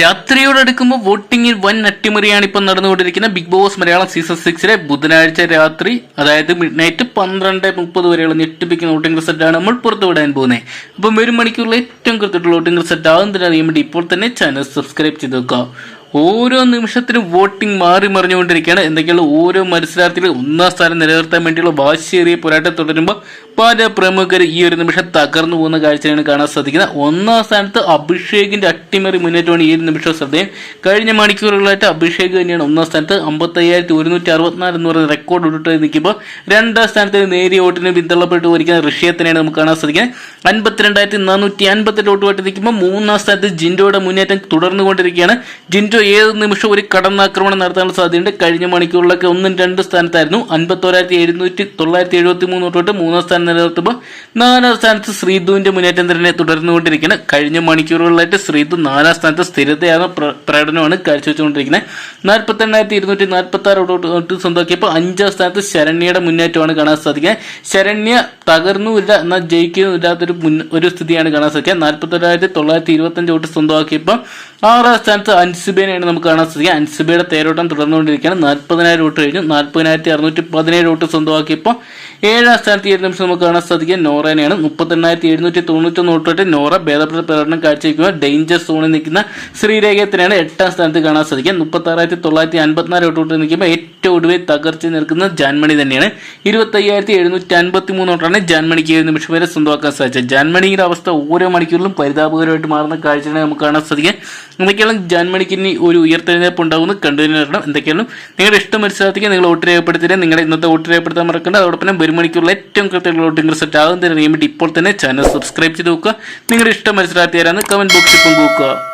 രാത്രിയോടടുക്കുമ്പോൾ വോട്ടിങ്ങിൽ വൻ അട്ടിമറിയാണ് ഇപ്പം നടന്നുകൊണ്ടിരിക്കുന്ന ബിഗ് ബോസ് മലയാളം സീസൺ സിക്സിലെ ബുധനാഴ്ച രാത്രി അതായത് മിഡ് നൈറ്റ് പന്ത്രണ്ട് മുപ്പത് വരെയുള്ള ഞെട്ടിപ്പിക്കുന്ന വോട്ടിംഗ് റിസൾട്ടാണ് നമ്മൾ പുറത്തുവിടാൻ പോകുന്നത്. അപ്പം ഒരു മണിക്കൂറിൽ ഏറ്റവും കൃത്യമായിട്ടുള്ള വോട്ടിംഗ് റിസൾട്ട് ആകുന്നതിനറിയാൻ വേണ്ടി ഇപ്പോൾ തന്നെ ചാനൽ സബ്സ്ക്രൈബ് ചെയ്ത് വെക്കുക. ഓരോ നിമിഷത്തിലും വോട്ടിംഗ് മാറി മറിഞ്ഞുകൊണ്ടിരിക്കുകയാണ്. എന്തൊക്കെയുള്ള ഓരോ മത്സരാർത്ഥികൾ ഒന്നാം സ്ഥാനം നിലനിർത്താൻ വേണ്ടിയുള്ള വാശിയേറിയ പോരാട്ടം തുടരുമ്പോൾ പല പ്രമുഖർ ഈ ഒരു നിമിഷം തകർന്നു പോകുന്ന കാഴ്ചയാണ് കാണാൻ സാധിക്കുന്നത്. ഒന്നാം സ്ഥാനത്ത് അഭിഷേകിന്റെ അട്ടിമറി മുന്നേറ്റമാണ് ഈ ഒരു നിമിഷം ശ്രദ്ധേയം. കഴിഞ്ഞ മണിക്കൂറുകളായിട്ട് അഭിഷേക് തന്നെയാണ് ഒന്നാം സ്ഥാനത്ത് അമ്പത്തയ്യായിരത്തി ഒരുന്നൂറ്റി അറുപത്തിനാല് എന്ന് പറയുന്ന റെക്കോർഡ് ഇട്ടിട്ട് നിൽക്കുമ്പോൾ രണ്ടാം സ്ഥാനത്ത് നേരിയ വോട്ടിന് പിന്തള്ളപ്പെട്ട് പോയിരിക്കുന്ന തന്നെയാണ് നമുക്ക് കാണാൻ സാധിക്കുന്നത്. അൻപത്തിരണ്ടായിരത്തി നാനൂറ്റി അൻപത്തെട്ട് വോട്ടുമായിട്ട് നിൽക്കുമ്പോൾ മൂന്നാം സ്ഥാനത്ത് ജിൻഡോയുടെ മുന്നേറ്റം തുടർന്നുകൊണ്ടിരിക്കുകയാണ്. ജിൻഡോ ഏത് നിമിഷം ഒരു കടന്നാക്രമണം നടത്താനുള്ള സാധ്യതയുണ്ട്? കഴിഞ്ഞ മണിക്കൂറിലൊക്കെ ഒന്നും രണ്ട് സ്ഥാനത്തായിരുന്നു. അൻപത്തോരായിരത്തി എഴുന്നൂറ്റി തൊള്ളായിരത്തി എഴുപത്തി മൂന്ന് തൊട്ട് മൂന്നാം സ്ഥാനം നിലനിർത്തുമ്പോൾ നാലാം സ്ഥാനത്ത് ശ്രീധുവിന്റെ മുന്നേറ്റം തന്നെ തുടർന്നുകൊണ്ടിരിക്കുകയാണ്. കഴിഞ്ഞ മണിക്കൂറുകളിലായിട്ട് ശ്രീധു നാലാം സ്ഥാനത്ത് സ്ഥിരതയാണ് പ്ര- പ്രകടനമാണ് കാഴ്ചവെച്ചുകൊണ്ടിരിക്കുന്നത്. നാൽപ്പത്തി എണ്ണായിരത്തി ഇരുന്നൂറ്റി നാൽപ്പത്തി ആറ് തൊട്ട് സ്വന്തമാക്കിയപ്പോൾ അഞ്ചാം സ്ഥാനത്ത് ശരണ്യയുടെ മുന്നേറ്റമാണ് കാണാൻ സാധിക്കുന്നത്. ശരണ്യ തകർന്നുമില്ല എന്നാൽ ജയിക്കുന്നില്ലാത്തൊരു മുൻ ഒരു സ്ഥിതിയാണ് കാണാൻ സാധിക്കുക. നാൽപ്പത്തൊരായിരത്തി തൊള്ളായിരത്തി ഇരുപത്തഞ്ച് വോട്ട് സ്വന്തമാക്കിയപ്പോൾ ആറാം സ്ഥാനത്ത് അൻസിബേനെയാണ് നമുക്ക് കാണാൻ സാധിക്കുക. അൻസിബയുടെ തേരോട്ടം തുടർന്നുകൊണ്ടിരിക്കുകയാണ്. നാൽപ്പതിനായിരം വോട്ട് കഴിഞ്ഞു. നാൽപ്പതിനായിരത്തി അറുന്നൂറ്റി പതിനേഴ് വോട്ട് സ്വന്തമാക്കിയപ്പോൾ ഏഴാം സ്ഥാനത്ത് ഏഴ് നിമിഷം നമുക്ക് കാണാൻ സാധിക്കുക. നോറേനെയാണ്. മുപ്പത്തെണ്ണായിരത്തി എഴുന്നൂറ്റി തൊണ്ണൂറ്റൊന്ന് വോട്ടോട്ട് നോറ ഭേദപ്പെട്ട പ്രകടനം കാഴ്ചവെക്കുക ഡേഞ്ചർ സോണിൽ നിൽക്കുന്ന ശ്രീരേഖത്തിനാണ് എട്ടാം സ്ഥാനത്ത് കാണാൻ സാധിക്കുക. മുപ്പത്തി ആറായിരത്തി തൊള്ളായിരത്തി അൻപത്തിനാല് വോട്ടോട്ട് നിൽക്കുമ്പോൾ ഏറ്റവും ഒടുവിൽ തകർച്ച നിൽക്കുന്ന ജാൻമണി തന്നെയാണ്. ഇരുപത്തി അയ്യായിരത്തി എഴുന്നൂറ്റി അൻപത്തി മൂന്ന് വോട്ടാണ് ജാൻമണിക്ക് ഏഴ് നിമിഷം വരെ സ്വന്തമാക്കാൻ സാധിച്ചത്. ജാൻമണിയുടെ അവസ്ഥ ഓരോ മണിക്കൂറിലും പരിതാപകരമായിട്ട് മാറുന്ന കാഴ്ചയാണ് നമുക്ക് കാണാൻ സാധിക്കാം. എന്തൊക്കെയാണ് ജാൻമണിക്ക് ഇനി ഒരു ഉയർത്തെഴുന്നേപ്പ് ഉണ്ടാകുമെന്ന് കണ്ടുതന്നെ എന്തൊക്കെയാണ്? നിങ്ങളുടെ ഇഷ്ടം മനസ്സിലാക്കിയാൽ നിങ്ങൾ വോട്ട് രേഖപ്പെടുത്തിയിട്ട് നിങ്ങളുടെ ഇന്നത്തെ വോട്ട് രേഖപ്പെടുത്താൻ മറക്കേണ്ട. അതോടൊപ്പം ഒരു മണിക്കൂറിൽ ഏറ്റവും കൃത്യമുള്ള വോട്ടിംഗ് റിസൾട്ട് ആകുന്നതിന് വേണ്ടി ഇപ്പോൾ തന്നെ ചാനൽ സബ്സ്ക്രൈബ് ചെയ്ത് നോക്കുക നിങ്ങളുടെ ഇഷ്ടം മനസ്സിലാക്കി കമന്റ് ബോക്സിൽ പങ്കുവെക്കുക.